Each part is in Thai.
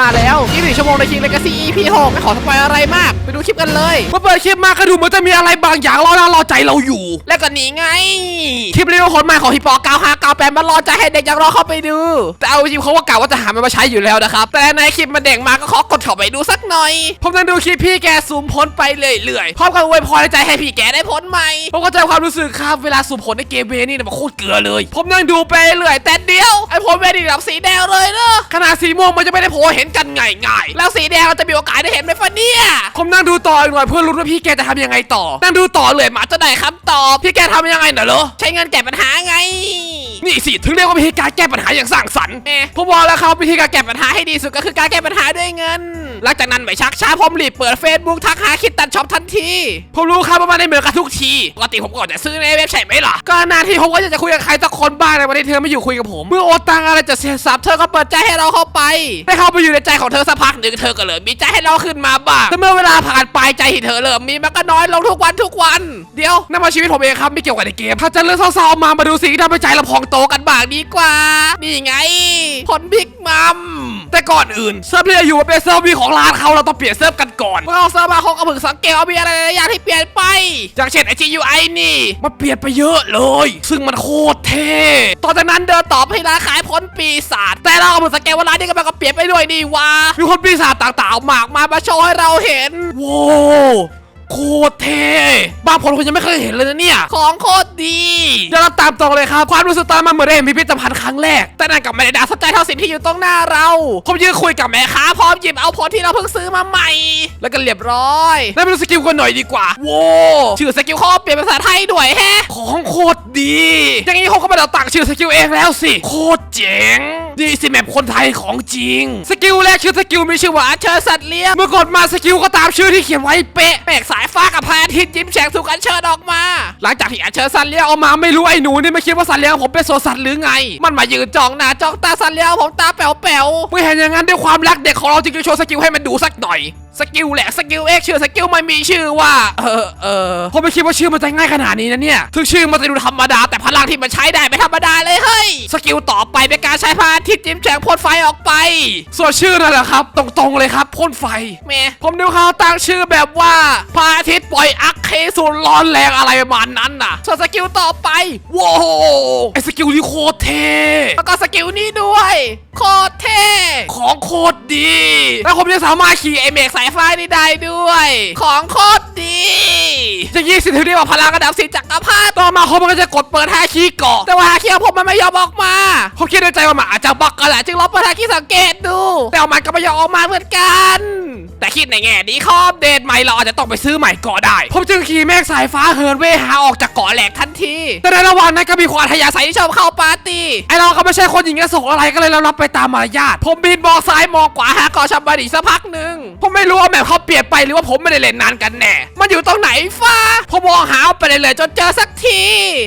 มาแล้ว24ชั่วโมงในคิงเลกาซี EP 6ไม่ขอสปอยอะไรมาก ไปดูคลิปกันเลยเมื่อเปิดคลิปมาก็ดูเหมือนจะมีอะไรบางอย่างรอหน้ารอใจเราอยู่ แล้วก็หนีไง คลิปรีวิวคนใหม่ของพี่ปอ9598มารอใจให้เด็กอยากรอเข้าไปดู แต่เอาจริงเขาว่ากะว่าจะหามันมาใช้อยู่แล้วนะครับ แต่ในคลิปมันเด็กมาก็ขอกดเข้าไปดูสักหน่อย ผมนั่งดูคลิปพี่แกซูมพ้นไปเรื่อยๆพร้อมกับอวยพรในใจให้พี่แกได้พ้นใหม่ผมก็ใจความรู้สึกครับเวลาซูมพ้นในเกมเวนี่เนี่ยมันโคตรเกลือเลย ผมนั่งดูไปเรื่อยแต่เดียวไอ้พ้นเวนี่แบบสีแดงเลยเนอะขนาดสีม่วงมันจะไม่ได้โผล่เห็นกันง่ายๆแล้วสีแดงเราจะมีโอกาสได้เห็นไหมฟะเนี่ยผมนั่งดูต่ออีกหน่อยเพื่อรู้ว่าพี่แกจะทำยังไงต่อ นั่งดูต่อเลยหมาจะได้คำตอบพี่แกทำยังไงน่ะเหรอใช้เงินแก้ปัญหาไง นี่สิถึงเรียกว่าวิธีการแก้ปัญหาอย่างสร้างสรรค์เอ๊ะผมบอกแล้วครับวิธีการแก้ปัญหาให้ดีสุดก็คือการแก้ปัญหาด้วยเงิน หลังจากนั้นไม่ชักช้าผมรีบเปิด Facebook ทักหาคิดตัดช็อปทันทีผมรู้ครับว่ามันได้เหมือนกันทุกทีปกติผมก็จะซื้อในเว็บใช่ไหมล่ะก็นานทีผมก็อยากจะคุยกับใครสักคนบ้างในวันที่เธอไม่อยู่คุยกับผม เมื่อโอนตังอะไรจะเสียทรัพย์เธอก็เปิดใจให้เราเข้าไปได้เข้าไปอยู่ในใจของเธอสักพักหนึ่งเธอก็เริ่มมีใจให้เราขึ้นมาบ้างแต่เมื่อเวลาผ่านไปใจที่เธอเริ่มมีมันก็น้อยลงทุกวันทุกวัน เดี๋ยวนั่นมาชีวิตผมเองครับไม่เกี่ยวกับในเกมถ้าจะเรื่องเศร้าๆมามาดูสิ่งที่ทำให้ใจเราพองโตกันบ้างดีกว่า นี่ไงผลพิกมัมแต่ก่อนอื่นเซิร์ฟที่อยู่เป็นเซิร์ฟวีของร้านเขาเราต้องเปลี่ยนเซิร์ฟกันก่อนเมื่อเราเซิร์ฟมาเขาก็เพิ่งสังเกตว่ามีอะไรหลายๆอย่างที่เปลี่ยนไปอย่างเช่นไอ GUI นี่มันเปลี่ยนไปเยอะเลย ซึ่งมันโคตรเท่ต่อจากนั้นเดินต่อไปร้านขายผลปีศาจแต่เราก็เพิ่งสังเกตว่าร้านนี้ก็มันก็เปลี่ยนไปด้วยนี่วะมีคนปีศาจต่างๆมากมายมาโชว์ให้เราเห็นว้าว โคตรเท่บางคนคุณยังไม่เคยเห็นเลยนะเนี่ย ของโคตรดีเดี๋ยวเราตามตรงเลยครับ ความรู้สึกตอนมันเหมือนได้เห็นพิพิธภัณฑ์ครั้งแรก แต่นั่นกับไม่ได้น่าสนใจเท่าสิ่งที่อยู่ตรงหน้าเรา ผมยืนคุยกับแม่ค้าพร้อมหยิบเอาผลที่เราเพิ่งซื้อมาใหม่ แล้วก็เรียบร้อยแล้วมาดูสกิลกันหน่อยดีกว่าโว้ชื่อสกิลเขาเปลี่ยนเป็นภาษาไทยด้วยแฮะ ของโคตรดี อย่างนี้เขาก็ไม่ได้ตั้งชื่อสกิลเองแล้วสิ โคตรเจ๋งดีสิแมปคนไทยของจริง สกิลแรกชื่อสกิลมีชื่อว่าอัญเชิญสัตว์เลี้ยงเมื่อกดมาสกิลก็ตามชื่อที่เขียนไว้เป๊ะแปลกสายฟ้ากับพระอาทิตย์ยิ้มแฉกถูกอัญเชิญออกมา หลังจากที่อัญเชิญสัตว์เลี้ยงออกมาไม่รู้ไอ้หนูนี่ไม่คิดว่าสัตว์เลี้ยงผมเป็นโซสัตว์หรือไง มันมายืนจ้องหน้าจ้องตาสัตว์เลี้ยงผมตาแป๋วๆไม่เห็นอย่างนั้นด้วยความรักเด็กของเราจึงจะโชว์สกิลให้มันดูสักหน่อยสกิลแหละสกิลเอ็กชื่อสกิลมันมีชื่อว่า เออเออผมไม่คิดว่าชื่อมันจะง่ายขนาดนี้นะเนี่ยถึงชื่อมันจะดูธรรมดาแพลังที่มันใช้ได้ไม่ธรรมดาเลยเฮ้ยสกิลต่อไปเป็นการใช้พระอาทิตย์จิ้มแฉกพ่นไฟออกไป ส่วนชื่อนั่นแหละครับ ตรงๆเลยครับพ่นไฟแหม่ผมดูเขาตั้งชื่อแบบว่าพระอาทิตย์ปล่อยอัคเคสูนร้อนแรงอะไรประมาณนั้นน่ะส่วนสกิลต่อไปว้าวไอสกิลนี่โคตรเท่แล้วก็สกิลนี้ด้วยโคตรเท่ของโคตรดี แล้วผมยังสามารถขี่ไอเมกสายฟ้านี่ได้ด้วย ของโคตรดีจะยี่สิบทีเรียกว่าพลังระดับสีจักรพรรดิต่อมาเขามันก็จะกดเปิดฮาคีเกาะแต่ว่าฮาคีของผมมันไม่ยอมออกมาผมคิดในใจว่ามันอาจจะบักกันแหละจึงลองเปิดฮาคีสังเกตดู แต่ว่ามันก็ไม่ยอมออกมาเหมือนกัน แต่คิดในแง่ดีข้ออัปเดตใหม่เราอาจจะต้องไปซื้อใหม่ก็ได้ ผมจึงขี่เมฆสายฟ้าเหินเวหาออกจากเกาะแหลกทันที แต่ในระหว่างนั้นก็มีคนอัธยาศัยที่ชอบเข้าปาร์ตี้ไอเราก็ไม่ใช่คนหญิงกระโสอะไรก็เลยเรารับไปตามมารยาทผมบินมองซ้ายมองขวาหาเกาะชัมบาดีสักพักหนึ่งผมไม่รู้ว่าแมพเขาเปลี่ยนไปหรือว่าผมไม่ได้เล่นนานกันแน่ มันอยู่ตรงไหนฟ้าผมมองหาไปเลยเลยๆจนเจอสักที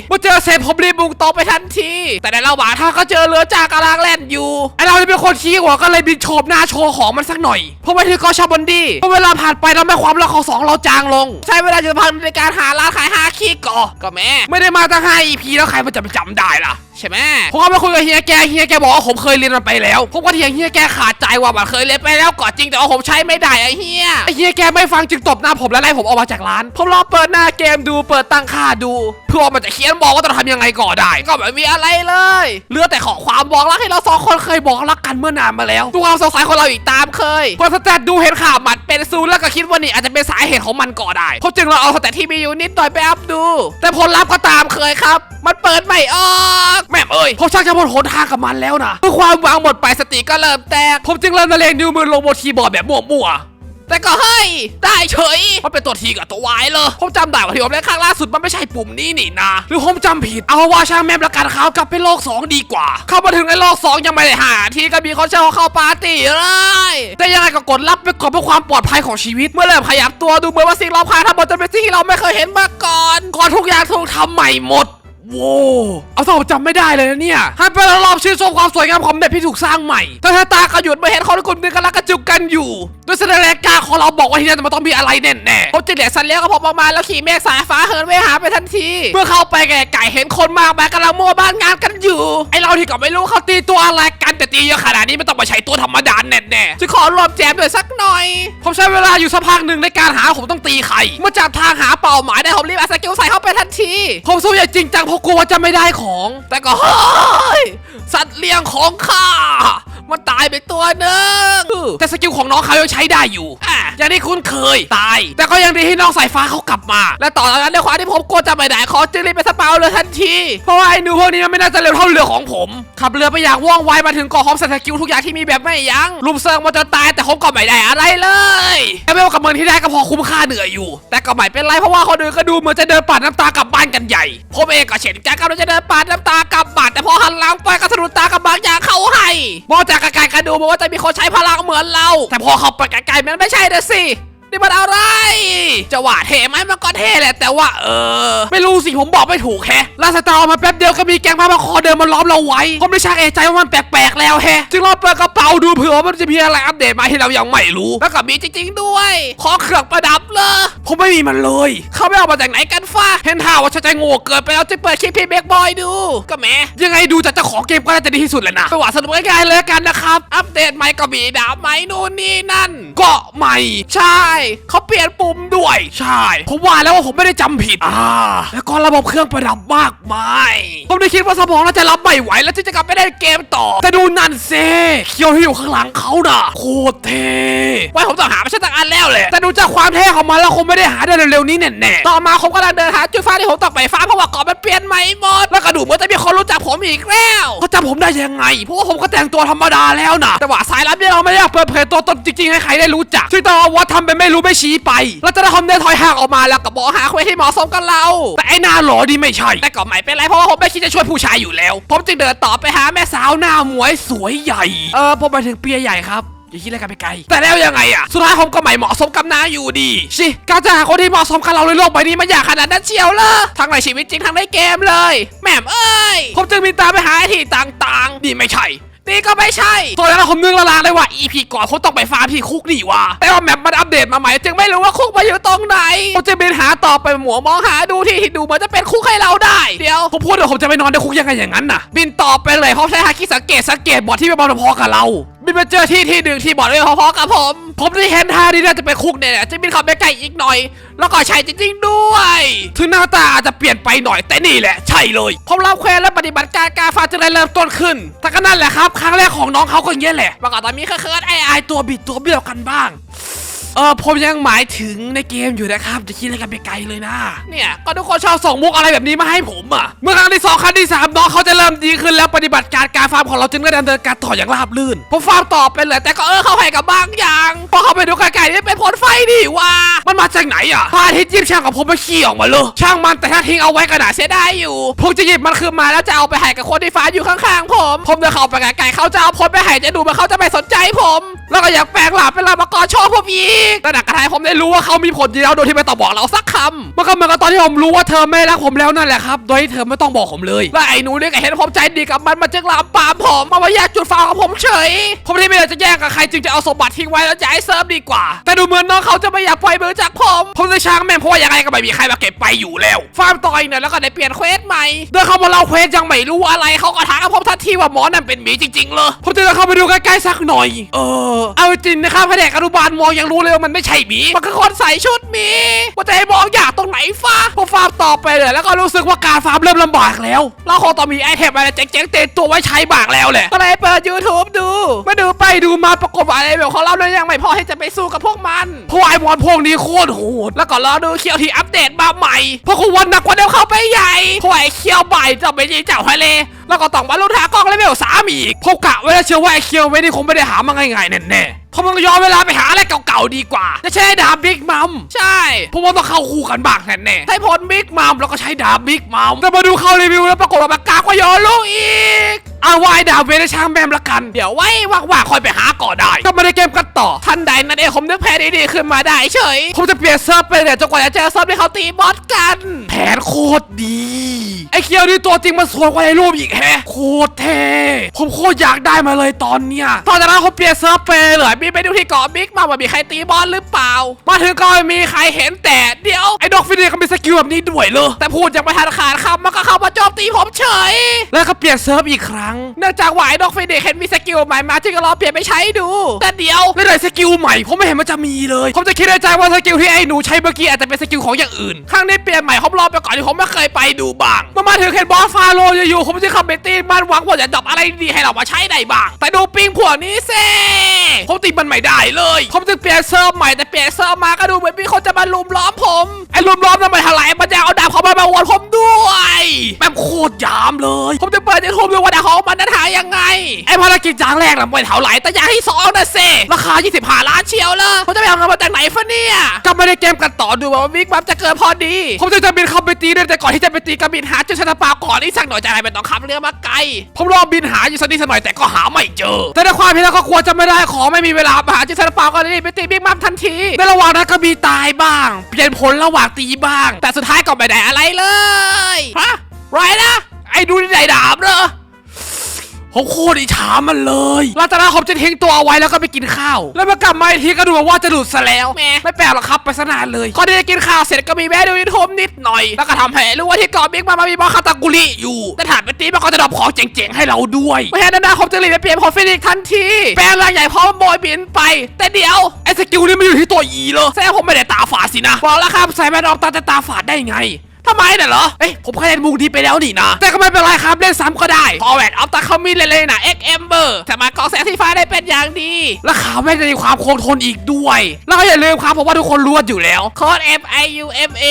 เมื่อเจอเสร็จผมรีบบุกตรงไปทันที แต่ในระหว่างทางก็เจอเรือจากกลังแล่นอยู่ไอเราเป็นคนขี้หัวก็เลยบินโฉบหน้าโชว์ของมันสักหน่อยผมไปถึงเกาะชาบอนดีพอเวลาผ่านไปแล้วแม่ความรักของสองเราจางลง ใช้เวลาจะพันในการหาร้านขายฮาคีเกาะก็แม่ ไม่ได้มาตั้งห้า EP แล้วใครมันจะไปจำได้ล่ะใช่ไหมผมก็ไปคุยกับเฮียแกเฮียแกบอกว่าผมเคยเรียนมันไปแล้วผมก็เถียงเฮียแกขาดใจว่ามันเคยเรียนไปแล้วก่อนจริงแต่ว่าผมใช้ไม่ได้ไอ้เฮียไอ้เฮียแกไม่ฟังจึงตบหน้าผมและไล่ผมออกมาจากร้านผมลอเปิดหน้าเกมดูเปิดตั้งค่าดู เพื่อว่ามันจะเขียนบอกว่าต้องทำยังไงก่อได้ ก็ไม่มีอะไรเลยเหลือแต่ขอความบอกรักให้เราสองคนเคยบอกรักกันเมื่อนานมาแล้วดูความสงสัยของเราอีกตามเคยพอสแตทดูเห็นข่าวมันเป็นซูนย์แล้วก็คิดว่านี่อาจจะเป็นสาเหตุของมันก่อได้ผมจึงลองเอาสแตทที่มีอยู่นิดหน่อยไปอัพดู แต่ผลลัพธ์ก็ตามเคยครับ มันเปิดไม่ออกแม่เอ้ยผมชักจะหมดหนทางกับมันแล้วนะเมื่อความหวังหมดไปสติก็เริ่มแตกผมจึงเริ่มละเลงนิ้วมือลงบนคีย์บอร์ดแบบมั่วๆ แต่ก็เฮ้ยได้เฉยมันเป็นตัวทีกับตัววายเลยผมจำได้ว่าที่ผมเล่นครั้งล่าสุดมันไม่ใช่ปุ่มนี้นี่นะหรือผมจำผิดเอาว่าช่างแม่ละกันครับกลับไปโลก 2 ดีกว่า เข้ามาถึงในโลก 2 ยังไม่ได้หาทีก็มีคนเช่าเข้าปาร์ตี้เลยแต่ยังไงก็กดรับไปก่อนเพื่อความปลอดภัยของชีวิต เมื่อเริ่มขยับตัวดูเหมือนว่าสิ่งรอบข้างทั้งหมดจะเป็นสิ่งที่เราไม่เคยเห็นมาก่อนก่อนทุกอย่างถูกทำใหม่หมด ว้าเอาถ้าผมจำไม่ได้เลยนะเนี่ยให้ไปรอบชื่นชมความสวยงามของเด็กที่ถูกสร้างใหม่แต่ถ้าตากระยุดมาเห็นคนกลุ่มหนึงกำลังกระจุกกันอยู่ด้วยแสดงรายการของเราบอกว่าที่นั่นมันต้องมีอะไรแน่ๆผมจะเรียสันเลี้ยงกับผมออกมาแล้วขี่เมฆสายฟ้าเหินไปหาไปทันที เมื่อเข้าไปแก่ไก่เห็นคนมากมายกำลังมั่วบ้านงานกันอยู่ ไอเราที่ก็ไม่รู้เขาตีตัวอะไรกันแต่ตีเยอะขนาดนี้ไม่ต้องมาใช้ตัวธรรมดาแน่ๆจะขอรวมแจมด้วยสักหน่อย ผมใช้เวลาอยู่สักพักหนึ่งในการหาผมต้องตีใคร เมื่อจับทางหาเป้าหมายได้ผมรีบอัดสกิลใส่เข้าไปทันทีผมสู้อย่างจริงจังเพราะกลัวว่าจะไม่ได้ของ แต่ก็เฮ้ยสัตว์เลี้ยงของข้า มันตายไปตัวหนึ่งแต่สกิลของน้องเขายังใช้ได้อยู่อะอย่างที่คุ้นเคยตาย แต่ก็ยังดีที่น้องสายฟ้าเขากลับมา และต่อจากนั้นในความที่ผมกลัวจะไม่ได้ขอจึงรีบไปสเปาเลยทันที เพราะว่าไอ้หนูพวกนี้มันไม่น่าจะเร็วเท่าเรือของผม ขับเรือไปอย่างว่องไวมาถึงเกาะพร้อมใส่สกิลทุกอย่างที่มีแบบไม่ยั้งลุมเซิงมาจนตายแต่ผมก็ไม่ได้อะไรเลยแค่ไม่ว่ากับเงินที่ได้ก็พอคุ้มค่าเหนื่อยอยู่ แต่ก็ไม่เป็นไรเพราะว่าคนอื่นก็ดูเหมือนจะเดินปาดน้ำตากลับบ้านกันใหญ่ผมเองก็เช่นกันกำลังจะเดินปาดน้ำตากลับบ้านแต่พอหันหลังไปก็สะดุดตากับบางอย่างเข้าให้มองจากไกลๆก็ดูเหมือนว่าจะมีคนใช้พลังเหมือนเรา แต่พอเขาไปไกลๆมันไม่ใช่นะสิ นี่มันอะไร จะว่าเท่ไหมมันก็เท่แหละ แต่ว่าเออ ไม่รู้สิผมบอกไม่ถูกแฮะลาสตาร์ออกมาแป๊บเดียวก็มีแก๊งพามาคอเดินมาล้อมเราไว้ ผมได้ชักเอะใจว่ามันแปลกๆแล้วแฮะ จึงลองเปิดกระเป๋าดูเผื่อว่ามันจะมีอะไรอัปเดตมาให้เรายังไม่รู้ แล้วก็มีจริงๆด้วย ขอเครื่องประดับเลยผมไม่มีมันเลย เขาไม่เอามาจากไหนกันฟ้าเห็นท่าว่าฉันจะโง่เกินไปแล้วจะเปิดคลิปพี่เบกบอยดู ก็แหมยังไงดูจากเจ้าของเกมก็น่าจะดีที่สุดเลยนะไปว่าสรุปง่ายๆเลยกันนะครับ อัปเดตใหม่ก็มีดาบใหม่นู่นนี่นั่นเกาะใหม่ใช่เขาเปลี่ยนปุ่มด้วย ใช่ ผมว่าแล้วว่าผมไม่ได้จำผิด อ่า แล้วก็ระบบเครื่องประดับมากมาย ผมได้คิดว่าสมองน่าจะรับไม่ไหวแล้วที่จะกลับไปเล่นเกมต่อ แต่ดูนั่นเซเคียวที่อยู่ข้างหลังเขาน่ะ โคตรเท่ไว้ผมต้องหาไม่ใช่ตั้งอันแล้วแหละ แต่ดูจากความเท่ของมันแล้วคงไม่ได้หาได้เร็วๆนี้แน่ๆ ต่อมาผมกำลังเดินหาจุดฟ้าที่ผมตกไปฟ้าเพราะว่าเกาะมันเปลี่ยนใหม่หมด แล้วก็ดูเหมือนจะมีคนรู้จักผมอีกแล้วเขาจำผมได้ยังไง เพราะว่าผมก็แต่งตัวธรรมดาแล้วนะแต่ว่าสายลับเนี่ยเราไม่ได้อยากเปิดเผยตัวตนจริงๆให้ใครได้รู้จักซึ่งต้องเอาวัดทำเป็นไม่รู้ไม่ชี้ไป แล้วจะได้คอมเนต์ถอยห่างออกมาแล้วก็บอกหาคนที่เหมาะสมกับเรา แต่ไอ้หน้าหลอดีไม่ใช่ แต่ก็ไม่เป็นไรเพราะว่าผมไม่คิดจะช่วยผู้ชายอยู่แล้ว ผมจึงเดินต่อไปหาแม่สาวหน้าหมวยสวยใหญ่ เออผมไปถึงเปียใหญ่ครับอย่าคิดอะไรกันไปไกล แต่แล้วยังไงอะสุดท้ายผมก็ไม่เหมาะสมกับน้าอยู่ดีชิการจะหาคนที่เหมาะสมกับเราในโลกใบนี้มันยากขนาดนั้นเชียวเหรอทั้งในชีวิตจริงทั้งในเกมเลยแหม่มเอ้ย ผมจึงมีตาไปหาไอ้ที่ต่างๆนี่ไม่ใช่ นี่ก็ไม่ใช่ตอนนั้นผมนึกละลางเลยว่า EP ก่อนผมต้องไปฟาร์มที่คุกนี่ว่ะแต่ว่าแมปมันอัปเดตมาใหม่จึงไม่รู้ว่าคุกมาอยู่ตรงไหนผมจะบินหาต่อไปหมัวมองหาดูที่ที่ดูเหมือนจะเป็นคุกให้เราได้ เดี๋ยวผมพูดเดี๋ยวผมจะไปนอนในคุกยังไงอย่างนั้นน่ะ บินต่อไปเลยเพราะใช้ฮาคิสังเกตสังเกตบอดที่ไม่พอกับเรา บินมาเจอที่ที่หนึ่งที่บอร์ดไม่พอๆกับผม ผมได้เห็นท่าที่น่าจะเป็นคุกเนี่ยแหละจะบินเข้าไปใกล้อีกหน่อย แล้วก็ใช่จริงๆด้วย ถึงหน้าตาอาจจะเปลี่ยนไปหน่อยแต่นี่แหละใช่เลยผมรับเควและปฏิบัติการการฟาจะได้เริ่มต้นขึ้นแต่ก็นั่นแหละครับ ครั้งแรกของน้องเขาก็เงี้ยแหละเมื่อก่อนตอนมีเครือนไอ้ไอตัวบิดตัวเบี้ยวกันบ้าง เออผมยังหมายถึงในเกมอยู่นะครับจะคิดอะไรกันไปไกลเลยนะ เนี่ยก็ทุกคนชอบส่งมุกอะไรแบบนี้มาให้ผมอะ เมื่อครั้งที่สองครั้งที่สามน้องเขาจะเริ่มดีขึ้นแล้วปฏิบัติการการฟาร์มของเราจึงได้ดำเนินการต่ออย่างราบรื่นผมฟาร์มต่อไปเลยแต่ก็เออเข้าให้กับบางอย่างพอเข้าไปดูไกลๆนี่เป็นผลไฟนี่ว่า มันมาจากไหนอะพระอาทิตย์ยิบช่างของผมมาขี้ออกมาเลยช่างมันแต่ถ้าทิ้งเอาไว้กระดาษเสียได้อยู่ผมจะหยิบมันคืนมาแล้วจะเอาไปให้กับคนที่ฟ้าอยู่ข้างๆ ผม ผมเดินเข้าไปไกลๆเขาจะเอาพลไปให้จะดูมันเขาจะไม่สนใจผม แล้วก็อยากแปลงหลาบเป็นลามากรชอบผมอีกแต่ดักกระทายผมได้รู้ว่าเขามีผลดีแล้วโดยที่ไม่ต้องบอกเราสักคำมันก็เหมือนกับตอนที่ผมรู้ว่าเธอไม่รักผมแล้วนั่นแหละครับ โดยที่เธอไม่ต้องบอกผมเลยและไอ้หนูเนี่ยก็เห็นผมใจดีกับมันมาจึงลามปามผมมาว่าแยกจุดฟ้าวกับผมเฉย ผมที่ไม่อยากจะแย่งกับใครจึงจะเอาสมบัติทิ้งไว้แล้วย้ายเซิร์ฟดีกว่า แต่ดูเหมือนน้องเขาจะไม่อยากปล่อยมือจากผมผมเลยช่างแม่งเพราะว่ายังไงก็ไม่มีใครมาเก็บไปอยู่แล้วฟาร์มต่อยเนี่ยแล้วก็ได้เปลี่ยนเควสใหม่เดินเข้ามาเล่าเควสยังไม่รู้อะไรเขาก็ทักกับผมทันทีว่าหมอนั่นเป็นหมีจริงๆเลยผมจะเดินเข้าไปดูใกล้ๆสักหน่อย เออเอาจริงนะครับแผนกอนุบาลมองยังรู้เลยว่ามันไม่ใช่หมีมันคือคนใส่ชุดหมีว่าจะให้มองอยากตรงไหนฟ้าพอฟาร์มต่อไปเลยแล้วก็รู้สึกว่าการฟาร์มเริ่มลำบากแล้วเราคงต้องมีไอเทมอะไรเจ๋งๆเต็มตัวไว้ใช้บ้างแล้วแหละก็เลยเปิด YouTube ดูมาดูไปดูมาปรากฏว่าไอเบลของเราเนี่ยยังไม่พอที่จะไปสู้กับพวกมันเพราะไอมอนพวกนี้โคตรโหดแล้วก็รอดูเคียวที่อัปเดตมาใหม่เพราะคุณวันหนักกว่าเดิมเข้าไปใหญ่เพราะไอเคียวใบจะไม่ใช่เจ้าทะเลแล้วก็ต้องมาลุ้นหากล้องเลเวลสามอีกพบกะไว้แล้วเชื่อว่าไอเคียวเว้นี่คงไม่ได้หามาง่ายๆแน่ๆ ผมต้องย้อนเวลาไปหาอะไรเก่าๆดีกว่า จะใช้ดาบบิ๊กมัมใช่ผมว่าต้องเข้าคู่กันบ้างแน่ๆใช้ผลบิ๊กมัมแล้วก็ใช้ดาบบิ๊กมัมแต่มาดูเข้ารีวิวแล้วปรากฏว่ามันกากกว่าโยนลูกอีกเอาไว้ดาบเวทช่างแบมละกัน เดี๋ยวไว้ว่างๆคอยไปหาก่อนได้ก็มาในเกมกันต่อทันใดนั่นเองผมนึกแผนดีๆขึ้นมาได้เฉยผมจะเปลี่ยนเซิร์ฟไปเลยจนกว่าจะเจอเซิร์ฟที่เขาตีบอสกัน แผนโคตรดี ไอ้เคียวนี่ตัวจริงมันสวยกว่าในรูปอีกแฮะโคตรเท่ผมโคตรอยากได้มาเลยตอนเนี้ยตอนจากนั้นเขาเปลี่ยนเซิร์ฟไปเลยมีไปดูที่เกาะบิ๊กมาว่ามีใครตีบอลหรือเปล่า มาถึงก็ไม่มีใครเห็นแต่เดี๋ยวไอ้ดอกฟินเนก็มีสกิลแบบนี้ด้วยเลยแต่พูดยังไม่ทันขาดคำมันก็เข้ามาโจมตีผมเฉย แล้วก็เปลี่ยนเซิร์ฟอีกครั้งเนื่องจากว่าไอ้ดอกฟินเนเห็นมีสกิลใหม่มาจึงก็ลองเปลี่ยนไปใช้ดู แต่เดี๋ยวไม่ได้สกิลใหม่ผมไม่เห็นมันจะมีเลยผมจะคิดในใจว่าสกิลที่ไอ้หนูใช้เมื่อกี้อาจจะเป็นสกิลของอย่างอื่นครั้งนี้เปลี่ยนใหม่ผมรอไปก่อนที่ผมไม่เคยไปดูบ้างมามาถึงเห็นบอสฟาโรห์อยู่ๆผมจะเข้าไปตีมันหวังว่าจะดรอปอะไรดีให้เรามาใช้ได้บ้าง แต่ดูปิงพวกนี้เซ่ ผมตีมันไม่ได้เลยผมจึงเปลี่ยนเซิร์ฟใหม่แต่เปลี่ยนเซิร์ฟมาก็ดูเหมือนมีคนจะมาลุมล้อมผมไอ้ลุมล้อมนั้นไมท่าไหร่มันจะเอาดาบเขามามาวนผมด้วยแม่งโคตรยามเลย ผมจะเปิดยูทูบดูว่าดาบของมันนั้นหายยังไงไอ้ภารกิจอย่างแรกน่ะไม่เท่าไหร่แต่อย่างที่สองนะเซราคา 25 ล้านเชียวเลยผมจะไปเอาเงินมาจากไหนฟะเนี่ยกลับมาในเกมกันต่อดูว่าวิกบัฟจะเกิดพอดี ผมจะจะบินเข้าไปตีด้วยแต่ก่อนที่จะไปตีก็บินหาจ้าชนะปาก่อนอีกสักหน่อยจะอะไรเป็นต้องขับเรือมาไกล ผมรอบินหาอยู่สักนิดสักหน่อยแต่ก็หาไม่เจอ แต่ในความที่แล้วก็กลัวจะไม่ได้ของไม่มีเวลามาหาเจ้าชนะปาก็เลยไปตีบิ๊กมัมทันที ในระหว่างนั้นก็มีตายบ้าง เปลี่ยนผลระหว่างตีบ้าง แต่สุดท้ายก็ไม่ได้อะไรเลย ฮะไรนะ ไอ้ดูนี่ไหนดาบเหรอ ผมโคตรอิจฉามันเลยหลังจากนั้นผมจะทิ้งตัวเอาไว้แล้วก็ไปกินข้าว แล้วมากลับมาอีกทีก็ดูว่าจะดูดซะแล้วแหมไม่แปลกหรอกครับไปสนานเลยพอได้กินข้าวเสร็จก็มีแวะดูยูทูบนิดหน่อย แล้วก็ทำให้รู้ว่าที่เกาะบิ๊กมามามีบอสคาตากุริอยู่แต่ถามไปตีมันก็จะดรอปของเจ๋งๆให้เราด้วยไม่ให้นาผมจะรีบไปเปลี่ยนของฟินิกทันทีแปลงร่างใหญ่พร้อมโบยบินไป แต่เดี๋ยวไอ้สกิลนี่มันอยู่ที่ตัวอีเลยแสดงผมไม่ได้ตาฝาดสินะบอกแล้วครับใส่แมนออฟตาแต่ตาฝาดได้ไง ทำไมน่ะเหรอ เอ้ยผมเคยเล่นมุกนี้ไปแล้วนี่นะ แต่ก็ไม่เป็นไรครับเล่นซ้ำก็ได้พอแวนอัพตาเขามีเล่นๆนะ X Ember แต่มากองแสงสีฟ้าได้เป็นอย่างดี และขาวไม่ได้มีความคงทนอีกด้วย แล้วก็อย่าลืมครับผมว่าทุกคนรู้กันอยู่แล้วโค้ด M I U M A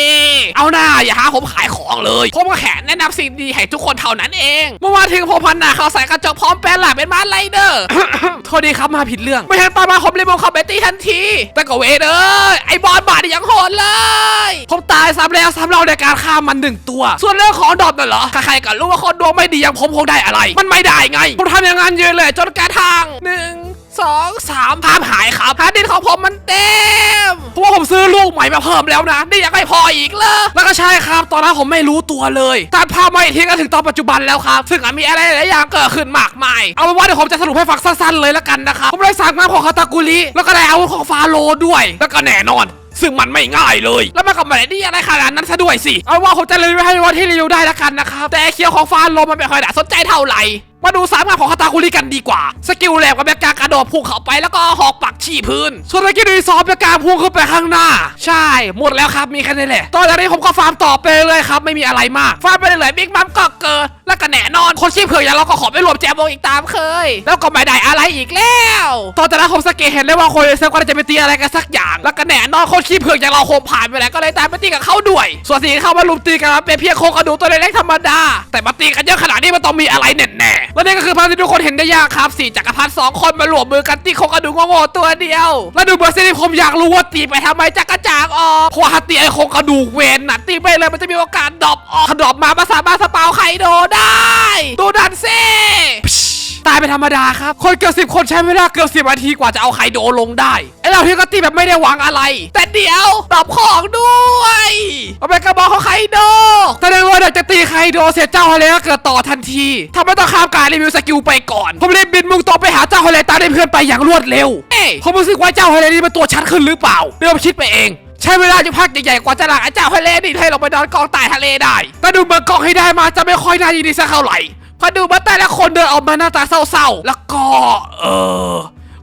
เอาหน้าอย่าหาผมขายของเลยผมก็แค่แนะนำสิ่งดีให้ทุกคนเท่านั้นเองเมื่อมาถึงผมพันหน้าเขาใส่กระจกพร้อมแปลงหลังเป็นมาไรเดอร์โทษดีครับมาผิดเรื่อง ไม่เห็นตอนมาผมเลยบอกเขาไปตีทันที แต่ก็เวเดอร์ไอบอลบาดนี่ยังโหดเลย ผมตายซ้ำแล้วซ้ำเล่าในการฆ่ามันหนึ่งตัว ส่วนเรื่องของดอทน่ะเหรอใครๆก็รู้ว่าคนดวงไม่ดีอย่างผมคงได้อะไร มันไม่ได้ไงผมทำอย่างนั้นเยอะเลย จนกระทั่งหนึ่งสองสามภาพหายครับฮาร์ดดิสของผมมันเต็มเพราะว่าผมซื้อลูกใหม่มาเพิ่มแล้วนะ นี่ยังไม่พออีกเลยแล้วก็ใช่ครับ ตอนนั้นผมไม่รู้ตัวเลยตัดภาพมาอีกทีก็ถึงตอนปัจจุบันแล้วครับ ซึ่งมีอะไรหลายอย่างเกิดขึ้นมากมาย เอาเป็นว่าเดี๋ยวผมจะสรุปให้ฟังสั้นๆเลยละกันนะครับ ผมเลยสั่งงาของคาตากุริแล้วก็ได้อาวุธของฟาโรด้วย แล้วก็แน่นอน ซึ่งมันไม่ง่ายเลย แล้วมาก็ไม่ได้ดีอะไรขนาดนั้นซะด้วยสิ เอาว่าผมจะรีวิวให้วันที่รีวิวได้ละกันนะครับ แต่เคียวของฟานลมมันไม่ค่อยน่าสนใจเท่าไหร่ มาดูสามงานของคาตาคุริกันดีกว่า สกิลแหลมกับเป็นการกระโดดพุ่งเข้าไปแล้วก็หอกปักชี้พื้น ส่วนสกิลที่สองเป็นกาพุ่งขึ้นไปข้างหน้า ใช่ หมดแล้วครับมีแค่นี้แหละ ตอนนี้ผมก็ฟาร์มต่อไปเลยครับ ไม่มีอะไรมาก ฟาร์มไปเรื่อยๆบิ๊กมัมก็เกิดแล้วก็แหน่นอน คนชีพเผือกอย่างเราก็ขอไม่รวมแจมวงอีกตามเคย แล้วก็ไม่ได้อะไรอีกแล้ว ตอนจากนั้นผมสังเกตเห็นเลยว่าคนเซฟก็จะไปตีอะไรกันสักอย่าง แล้วก็แหน่นอนคนขี้เผือกอย่างเราคงผ่านไปแล้วก็เลยตามไปตีกับเขาด้วย ส่วนสิ่งที่เข้ามาลุมตีกันเป็นเพียงโคกระดูกตัวเล็กๆธรรมดาแต่มาตีกันเยอะขนาดนี้มันต้องมีอะไรแน่ๆและนี่ก็คือภาพที่ทุกคนเห็นได้ยากครับสี่จักรพรรดิสองคนมารวมมือกันตีโครงกระดูกโง่ๆตัวเดียว และดูเบอร์ซีที่ผมอยากรู้ว่าตีไปทำไมจักรจางออกเพราะว่าถ้าตีไอ้โครงกระดูกเวนน่ะตีไปเลยมันจะมีโอกาสดรอปออกดรอปมามาสามารถสปาวไคโดได้ดูดันเซ่ ตายเป็นธรรมดาครับ คนเกือบสิบคนใช้เวลาเกือบสิบนาทีกว่าจะเอาไคโดลงได้ไอ้เราที่ก็ตีแบบไม่ได้หวังอะไร แต่เดี๋ยวดรอปของด้วยมันเป็นกระบอกของไคโดแสดงว่าเดี๋ยวจะตีไคโดเสร็จเจ้าทะเลก็เกิดต่อทันทีทำไมต้องข้ามการรีวิวสกิลไปก่อนผมรีบบินมุ่งตรงไปหาเจ้าทะเลตามได้เพื่อนไปอย่างรวดเร็วเอ้ยผมรู้สึกว่าเจ้าทะเลนี่เป็นตัวชัดขึ้นหรือเปล่าเดี๋ยวผมคิดไปเองใช้เวลาอยู่พักใหญ่ๆกว่าจะหลังไอ้เจ้าทะเลนี่ให้ลงไปนอนกองใต้ทะเลได้ แต่ดูเหมือนกองให้ได้มาจะไม่ค่อยได้ดีสักเท่าไหร่เพอดูมาแต่ละคนเดินออกมาหน้าตาเศร้าๆ แล้วก็ เออ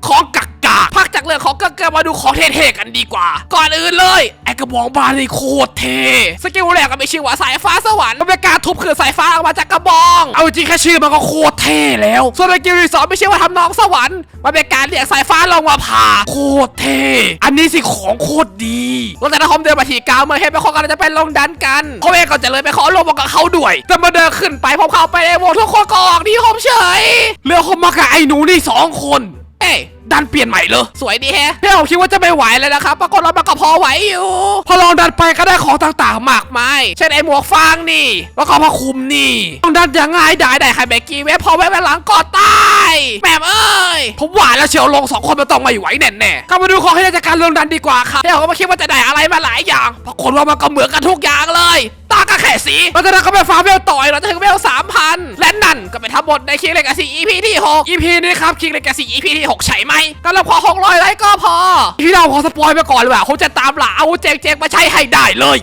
ของกักาพักจากเรื่องของเกักกามาดูของเท่ๆกันดีกว่า ก่อนอื่นเลยไอกระบองบานนี่โคตรเท่สกิลแรกก็มีชื่อว่าสายฟ้าสวรรค์มันเป็นการทุบคือสายฟ้าออกมาจากกระบอง เอาจริงแค่ชื่อมันก็โคตรเท่แล้ว ส่วนสกิลที่สองไม่ใช่ว่าทำนองสวรรค์มันเป็นการเรียกสายฟ้าลงมาผ่าโคตรเท่อันนี้สิของโคตรดีแล้วแต่ถ้าผมเดินมาทีกาวเมื่อเห็นเป็นคนกำลังจะไปลงดันกันเขาเองก็จะเลยไปขอลงมากับเขาด้วยแต่มาเดินขึ้นไปผมเข้าไปในวงทุกคนก็ออกที่ผมเฉยเหลือผมมากับไอ้หนูนี่สองคน เอ้ ดันเปลี่ยนใหม่เลยสวยดีแฮะพี่ผมคิดว่าจะไม่ไหวเลยนะครับปรากฏเรามันก็พอไหวอยู่ พอลองดันไปก็ได้ของต่างๆมากมายเช่นไอ้หมวกฟางนี่ แล้วก็ผ้าคลุมนี่ลองดันยังไงได้ได้ใครแบกกี้เว็บพอไว้ไปหลังก็ตายแม่มเอ้ยผมหวานแล้วเชียวลงสองคนมันต้องไม่ไหวแน่ๆก็มาดูของให้ได้จากการลงดันดีกว่าครับพี่ผมก็ไม่คิดว่าจะได้อะไรมาหลายอย่างปรากฏว่ามันก็เหมือนกันทุกอย่างเลยตาก็แค่สีเราจะนั้นก็ไปฟาร์มเวลต่อยเราจะถึงเวลสามพันและนั่นก็เป็นทั้งหมดในคิงเลกาซี EP ที่6 EP นี้ครับคิงเลกาซี EP ที่6ใช่ไหมก็เราพอ600ไลค์ก็พอ ที่เราขอสปอยไปก่อนเลยว่ะเขาจะตามหล่าอาเจ๊งๆมาใช้ให้ได้เลย